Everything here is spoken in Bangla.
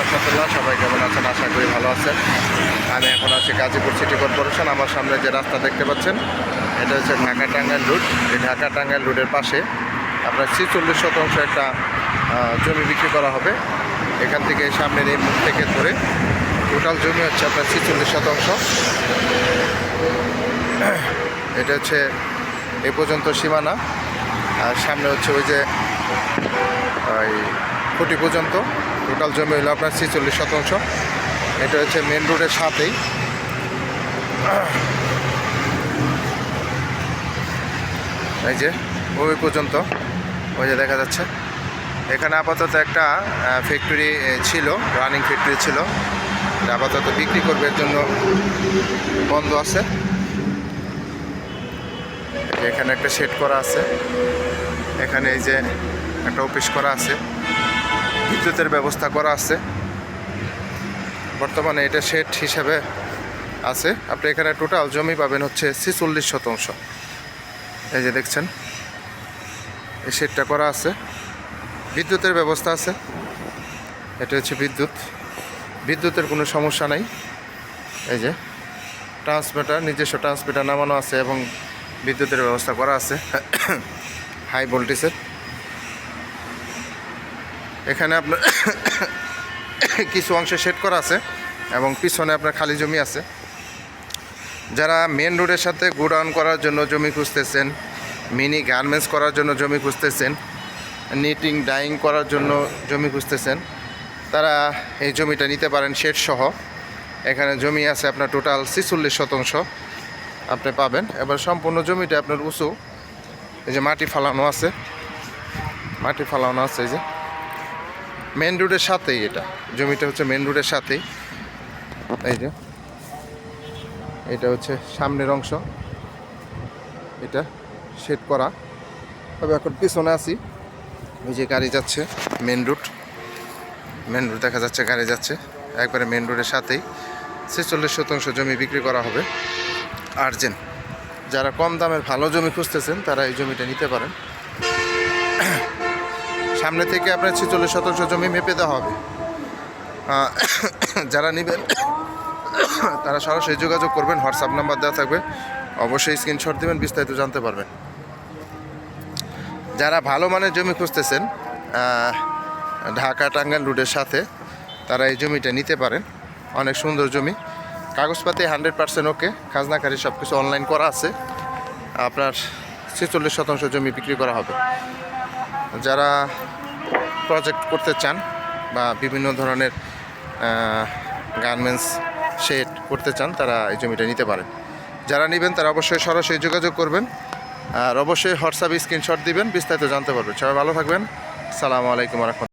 রহমতুল্লাহ সবাই কেমন আছেন? আশা করি ভালো আছেন। আমি এখন আছি গাজীপুর সিটি কর্পোরেশন। আমার সামনে যে রাস্তা দেখতে পাচ্ছেন, এটা হচ্ছে ঢাকা টাঙ্গাইল রুট এই ঢাকা টাঙ্গাইল রুটের পাশে আপনার ছিচল্লিশ শতাংশ একটা জমি বিক্রি করা হবে। এখান থেকে সামনের এই মুখ থেকে ধরে টোটাল জমি হচ্ছে আপনার ছিচল্লিশ শতাংশ। এটা হচ্ছে এ পর্যন্ত সীমানা। আর সামনে হচ্ছে ওই যে, ওই কোটি পর্যন্ত। টোটাল জমি হলো আপনার ছিচল্লিশ শতাংশ। এটা হচ্ছে মেন রোডের সাথেই। এই যে, ওই পর্যন্ত। ওই যে দেখা যাচ্ছে। এখানে আপাতত একটা ফ্যাক্টরি ছিল রানিং ফ্যাক্টরি ছিল। আপাতত বিক্রি করবে এর জন্য বন্ধ আছে। এখানে একটা শেড করা আছে। এখানে এই যে একটা অফিস করা আছে। বিদ্যুতের ব্যবস্থা করা আছে। বর্তমানে এটা শেড হিসাবে আছে। আপনি এখানে টোটাল জমি পাবেন হচ্ছে ছিচল্লিশ শতাংশ। এই যে দেখছেন, এই শেডটা করা আছে। বিদ্যুতের ব্যবস্থা আছে। এটা হচ্ছে বিদ্যুৎ। বিদ্যুতের কোনো সমস্যা নাই। এই যে ট্রান্সমিটার নিজস্ব ট্রান্সমিটার নামানো আছে এবং বিদ্যুতের ব্যবস্থা করা আছে। হাই ভোল্টেজের এখানে আপনার কিছু অংশে সেট করা আছে এবং পিছনে আপনার খালি জমি আছে। যারা মেন রোডের সাথে গোডাউন করার জন্য জমি খুঁজতেছেন মিনি গার্মেন্টস করার জন্য জমি খুঁজতেছেন নিটিং ডাইং করার জন্য জমি খুঁজতেছেন, তারা এই জমিটা নিতে পারেন শেড সহ। এখানে জমি আছে আপনার টোটাল ছিচল্লিশ শতাংশ আপনি পাবেন। এবার সম্পূর্ণ জমিটা আপনার উঁচু। এই যে মাটি ফালানো আছে। মাটি ফালানো আছে এই যে। মেন রোডের সাথেই এটা। জমিটা হচ্ছে মেন রোডের সাথেই। এই যে। এটা হচ্ছে সামনের অংশ। এটা শেড করা। তবে এখন পিছনে আছি। ওই যে গাড়ি যাচ্ছে মেন রুট মেন রোড দেখা যাচ্ছে, গাড়ি যাচ্ছে। একবারে মেন রোডের সাথেই। ছেচল্লিশ শতাংশ জমি বিক্রি করা হবে। আর্জেন্ট। যারা কম দামের ভালো জমি খুঁজতেছেন, তারা এই জমিটা নিতে পারেন। সামনে থেকে আপনার ছেচল্লিশ শতাংশ জমি মেপে দেওয়া হবে। যারা নেবেন, তারা সরাসরি যোগাযোগ করবেন হোয়াটসঅ্যাপ নাম্বার দেওয়া থাকবে। অবশ্যই স্ক্রিনশট দেবেন, বিস্তারিত জানতে পারবেন। যারা ভালো মানের জমি খুঁজতেছেন ঢাকা টাঙ্গাইল রোডের সাথে, তারা এই জমিটা নিতে পারেন। অনেক সুন্দর জমি। কাগজপাতি হান্ড্রেড পার্সেন্ট ওকে খাজনাকারী সব কিছু অনলাইন করা আছে। আপনার ছেচল্লিশ শতাংশ জমি বিক্রি করা হবে। যারা প্রজেক্ট করতে চান বা বিভিন্ন ধরনের গার্মেন্টস শেড করতে চান, তারা এই জমিটা নিতে পারেন। যারা নেবেন, তারা অবশ্যই সরাসরি যোগাযোগ করবেন। আর অবশ্যই হোয়াটসঅ্যাপে স্ক্রিনশট দিবেন, বিস্তারিত জানতে পারবেন। সবাই ভালো থাকবেন। সালামু আলাইকুম রহমতুল্লাহ।